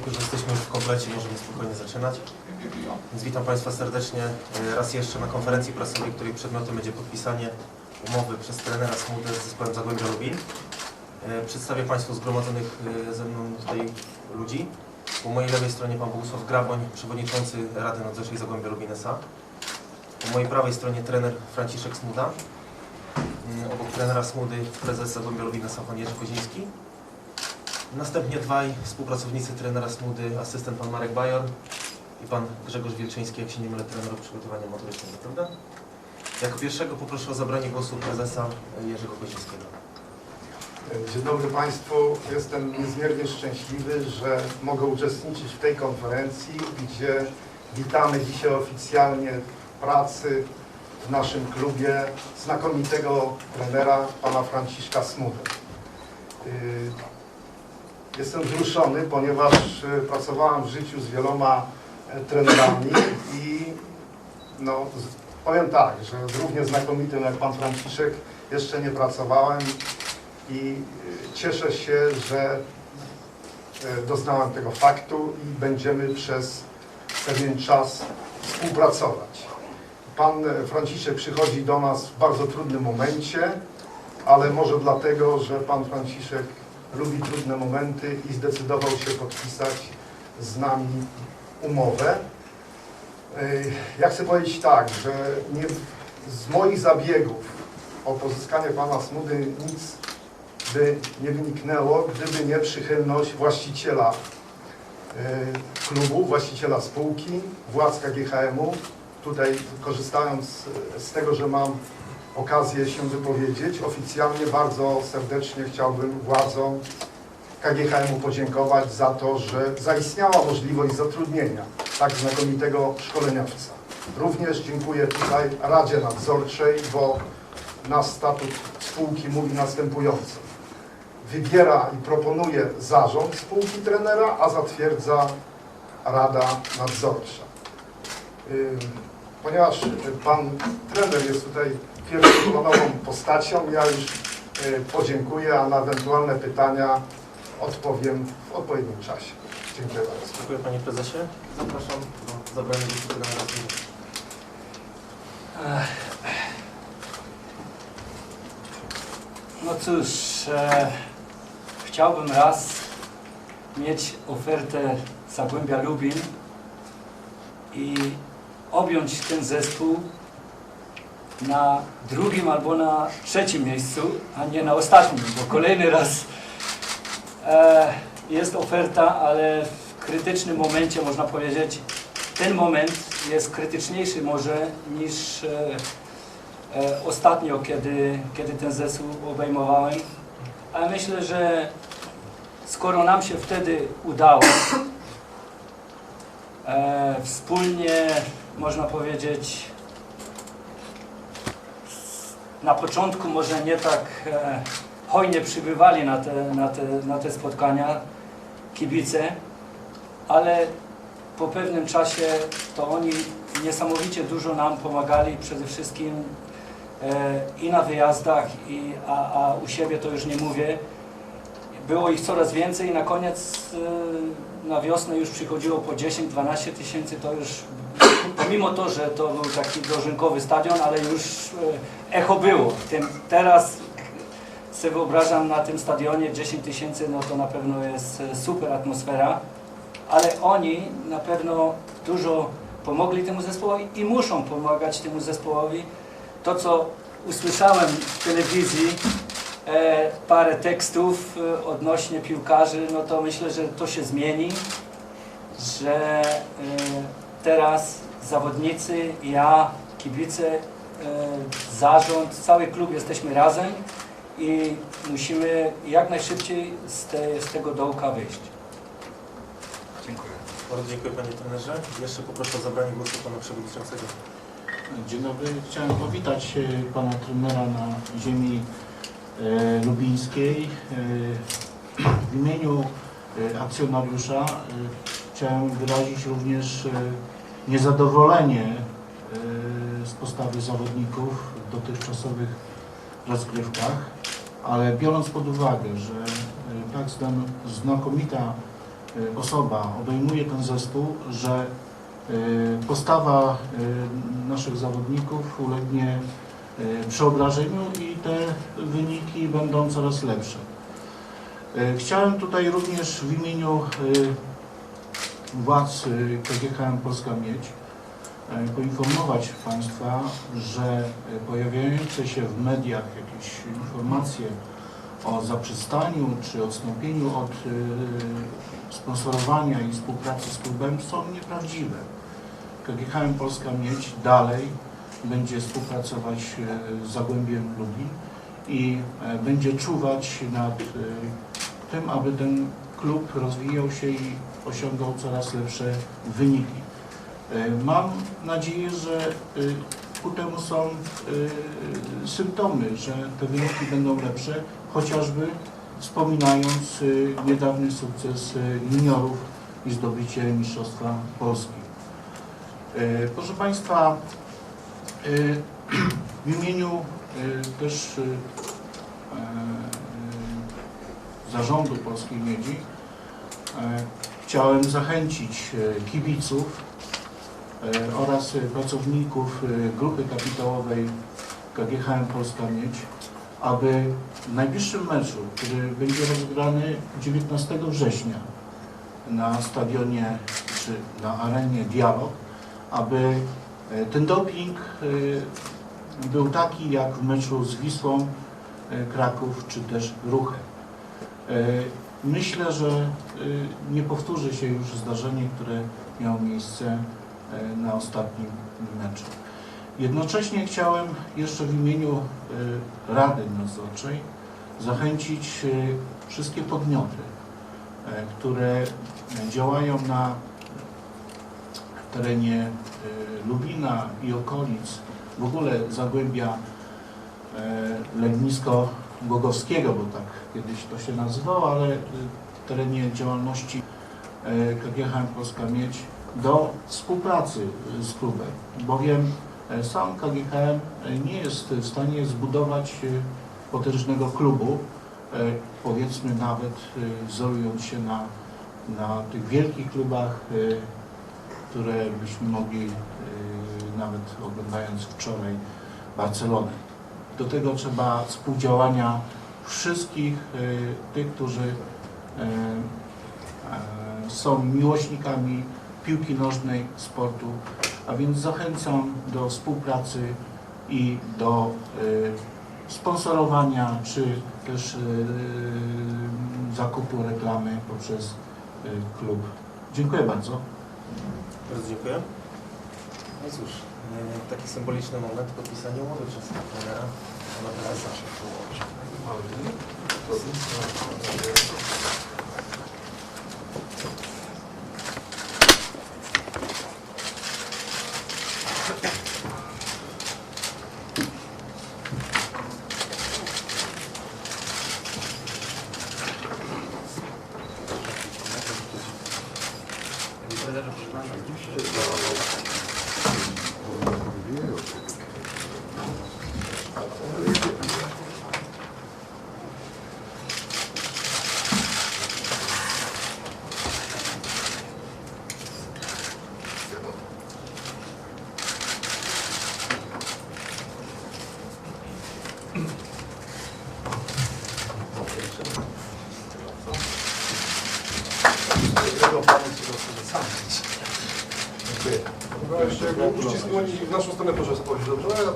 Jak już jesteśmy w komplecie, możemy spokojnie zaczynać. Więc witam Państwa serdecznie e, raz jeszcze na konferencji prasowej, której przedmiotem będzie podpisanie umowy przez trenera Smudę z zespołem Zagłębia Lubin. E, Przedstawię Państwu zgromadzonych e, ze mną tutaj ludzi. Po mojej lewej stronie Pan Bogusław Graboń, przewodniczący Rady Nadzorczej Zagłębia Lubin S.A. Po mojej prawej stronie trener Franciszek Smuda. Mm, Obok trenera Smudy prezes Zagłębia Lubin S.A. Pan Jerzy Koziński. Następnie dwaj współpracownicy trenera Smudy, asystent pan Marek Bajor i pan Grzegorz Wielczyński, jak się nie mylę, trenerów przygotowania motorycznego, prawda? Jako pierwszego poproszę o zabranie głosu prezesa Jerzego Kozińskiego. Dzień dobry Państwu. Jestem niezmiernie szczęśliwy, że mogę uczestniczyć w tej konferencji, gdzie witamy dzisiaj oficjalnie pracy w naszym klubie znakomitego trenera, pana Franciszka Smudę. Jestem wzruszony, ponieważ y, pracowałem w życiu z wieloma e, trenerami i no, powiem tak, że z równie znakomitym jak pan Franciszek jeszcze nie pracowałem i y, cieszę się, że y, doznałem tego faktu i będziemy przez pewien czas współpracować. Pan y, Franciszek przychodzi do nas w bardzo trudnym momencie, ale może dlatego, że pan Franciszek lubi trudne momenty i zdecydował się podpisać z nami umowę. Y, Ja chcę powiedzieć tak, że nie, z moich zabiegów o pozyskanie pana Smudy nic by nie wyniknęło, gdyby nie przychylność właściciela y, klubu, właściciela spółki, władz KGHM-u. Tutaj korzystając z tego, że mam okazję się wypowiedzieć, oficjalnie bardzo serdecznie chciałbym władzom KGHM-u podziękować za to, że zaistniała możliwość zatrudnienia tak znakomitego szkoleniowca. Również dziękuję tutaj Radzie Nadzorczej, bo nasz statut spółki mówi następująco. Wybiera i proponuje zarząd spółki trenera, a zatwierdza Rada Nadzorcza. Ponieważ pan trener jest tutaj pierwszoplanową postacią, ja już y, podziękuję, a na ewentualne pytania odpowiem w odpowiednim czasie. Dziękuję bardzo. Dziękuję Panie Prezesie. Zapraszam do zabrania głosu. No cóż, e, chciałbym raz mieć ofertę Zagłębia Lubin i objąć ten zespół na drugim albo na trzecim miejscu, a nie na ostatnim, bo kolejny raz e, jest oferta, ale w krytycznym momencie można powiedzieć, ten moment jest krytyczniejszy może niż e, e, ostatnio, kiedy, kiedy ten zespół obejmowałem. Ale myślę, że skoro nam się wtedy udało e, wspólnie, można powiedzieć, na początku może nie tak e, hojnie przybywali na te, na, te, na te spotkania kibice, ale po pewnym czasie to oni niesamowicie dużo nam pomagali, przede wszystkim e, i na wyjazdach, i, a, a u siebie to już nie mówię. Było ich coraz więcej i na koniec e, na wiosnę już przychodziło po 10-12 tysięcy, to już pomimo to, że to był taki dożynkowy stadion, ale już e, echo było. Tym, teraz sobie wyobrażam na tym stadionie 10 tysięcy, no to na pewno jest e, super atmosfera, ale oni na pewno dużo pomogli temu zespołowi i muszą pomagać temu zespołowi. To, co usłyszałem w telewizji, e, parę tekstów e, odnośnie piłkarzy, no to myślę, że to się zmieni, że e, teraz zawodnicy, ja, kibice, e, zarząd, cały klub jesteśmy razem i musimy jak najszybciej z, te, z tego dołka wyjść. Dziękuję. Bardzo dziękuję Panie Trenerze. Jeszcze poproszę o zabranie głosu Pana Przewodniczącego. Dzień dobry. Chciałem powitać e, pana trenera na ziemi e, lubińskiej. E, W imieniu akcjonariusza e, chciałem wyrazić również e, niezadowolenie e, z postawy zawodników w dotychczasowych rozgrywkach, ale biorąc pod uwagę, że e, tak znakomita y, osoba obejmuje ten zespół, że postawa naszych zawodników ulegnie przeobrażeniu i te wyniki będą coraz lepsze. Chciałem tutaj również w imieniu władz y, KGHM Polska Miedź e, poinformować Państwa, że e, pojawiające się w mediach jakieś informacje o zaprzestaniu czy odstąpieniu od y, sponsorowania i współpracy z klubem są nieprawdziwe. KGHM Polska Miedź dalej będzie współpracować e, z Zagłębiem Lubin i e, będzie czuwać nad tym, aby ten klub rozwijał się i osiągał coraz lepsze wyniki. E, Mam nadzieję, że y, ku temu są y, symptomy, że te wyniki będą lepsze, chociażby wspominając niedawny sukces juniorów i zdobycie Mistrzostwa Polski. E, Proszę Państwa, w imieniu też e, zarządu Polskiej Miedzi e, chciałem zachęcić e, kibiców e, oraz pracowników grupy kapitałowej KGHM Polska Miedź, aby w najbliższym meczu, który będzie rozegrany 19 września na stadionie czy na arenie Dialog, aby ten doping był taki jak w meczu z Wisłą Kraków czy też Ruchem. E, Myślę, że e, nie powtórzy się już zdarzenie, które miało miejsce e, na ostatnim meczu. Jednocześnie chciałem jeszcze w imieniu Rady Nadzorczej zachęcić wszystkie podmioty, które działają na terenie Lubina i okolic, w ogóle Zagłębia e, Legnisko-Głogowskiego, bo tak kiedyś to się nazywało, ale w terenie działalności e, KGHM Polska Miedź do współpracy z klubem, bowiem e, sam KGHM e, nie jest w stanie zbudować potężnego klubu, powiedzmy nawet wzorując się na, na tych wielkich klubach, które byśmy mogli nawet oglądając wczoraj Barcelonę. Do tego trzeba współdziałania wszystkich e, tych, którzy e, e, są miłośnikami piłki nożnej, sportu, a więc zachęcam do współpracy i do sponsorowania, czy też zakupu reklamy poprzez klub. Dziękuję bardzo. Bardzo dziękuję. No cóż, taki symboliczny moment podpisania umowy przez trenera pana prezesa. Dłoni w naszą stronę proszę spojrzeć, dobrze? Ja na